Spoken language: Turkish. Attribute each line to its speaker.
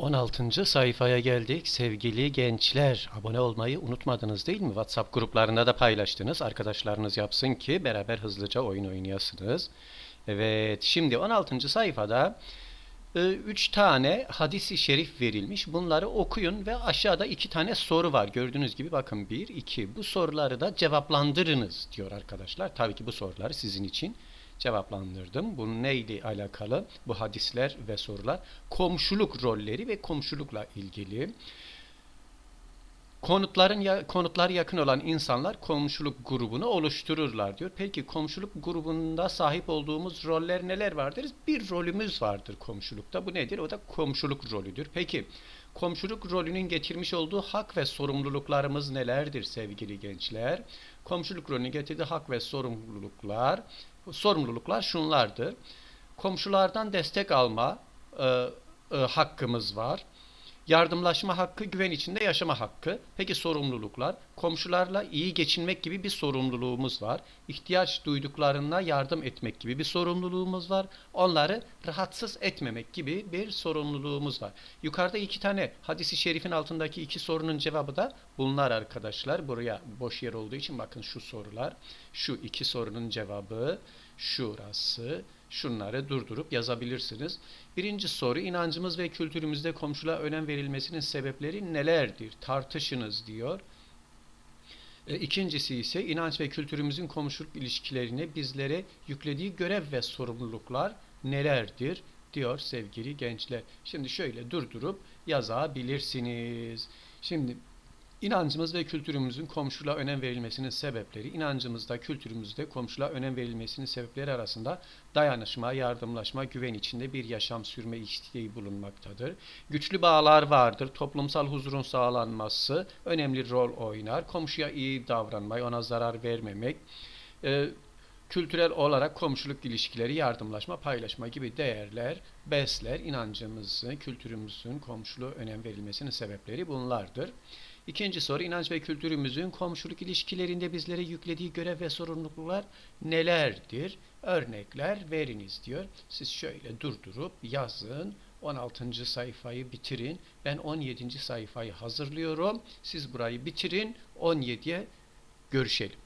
Speaker 1: 16. sayfaya geldik. Sevgili gençler, abone olmayı unutmadınız değil mi? WhatsApp gruplarında da paylaştınız. Arkadaşlarınız yapsın ki beraber hızlıca oyun oynayasınız. Evet, şimdi 16. sayfada 3 tane hadisi şerif verilmiş. Bunları okuyun ve aşağıda 2 tane soru var. Gördüğünüz gibi bakın 1, 2. Bu soruları da cevaplandırınız diyor arkadaşlar. Tabii ki bu soruları sizin için cevaplandırdım. Bu neyle alakalı? Bu hadisler ve sorular. Komşuluk rolleri ve komşulukla ilgili. Konutların ya, konutlar yakın olan insanlar komşuluk grubunu oluştururlar diyor. Peki komşuluk grubunda sahip olduğumuz roller neler vardır? Bir rolümüz vardır komşulukta. Bu nedir? O da komşuluk rolüdür. Peki komşuluk rolünün getirmiş olduğu hak ve sorumluluklarımız nelerdir sevgili gençler? Komşuluk rolünün getirdiği hak ve sorumluluklar sorumluluklar şunlardır. Komşulardan destek alma e, e, hakkımız var. Yardımlaşma hakkı, güven içinde yaşama hakkı. Peki sorumluluklar? Komşularla iyi geçinmek gibi bir sorumluluğumuz var. İhtiyaç duyduklarına yardım etmek gibi bir sorumluluğumuz var. Onları rahatsız etmemek gibi bir sorumluluğumuz var. Yukarıda iki tane hadisi şerifin altındaki iki sorunun cevabı da bunlar arkadaşlar. Buraya boş yer olduğu için bakın şu sorular. Şu iki sorunun cevabı şurası. Şunları durdurup yazabilirsiniz. Birinci soru inancımız ve kültürümüzde komşuluğa önem verilmesinin sebepleri nelerdir? Tartışınız diyor. E, İkincisi ise inanç ve kültürümüzün komşuluk ilişkilerine bizlere yüklediği görev ve sorumluluklar nelerdir? diyor sevgili gençler. Şimdi şöyle durdurup yazabilirsiniz. Şimdi İnancımız ve kültürümüzün komşuluğa önem verilmesinin sebepleri, inancımızda, kültürümüzde komşuluğa önem verilmesinin sebepleri arasında dayanışma, yardımlaşma, güven içinde bir yaşam sürme isteği bulunmaktadır. Güçlü bağlar vardır, toplumsal huzurun sağlanması önemli rol oynar. Komşuya iyi davranmayı, ona zarar vermemek, e, kültürel olarak komşuluk ilişkileri, yardımlaşma, paylaşma gibi değerler besler. inancımızın, kültürümüzün komşuluğa önem verilmesinin sebepleri bunlardır. İkinci soru inanç ve kültürümüzün komşuluk ilişkilerinde bizlere yüklediği görev ve sorumluluklar nelerdir? Örnekler veriniz diyor. Siz şöyle durdurup yazın. 16. sayfayı bitirin. Ben 17. sayfayı hazırlıyorum. Siz burayı bitirin. 17'ye görüşelim.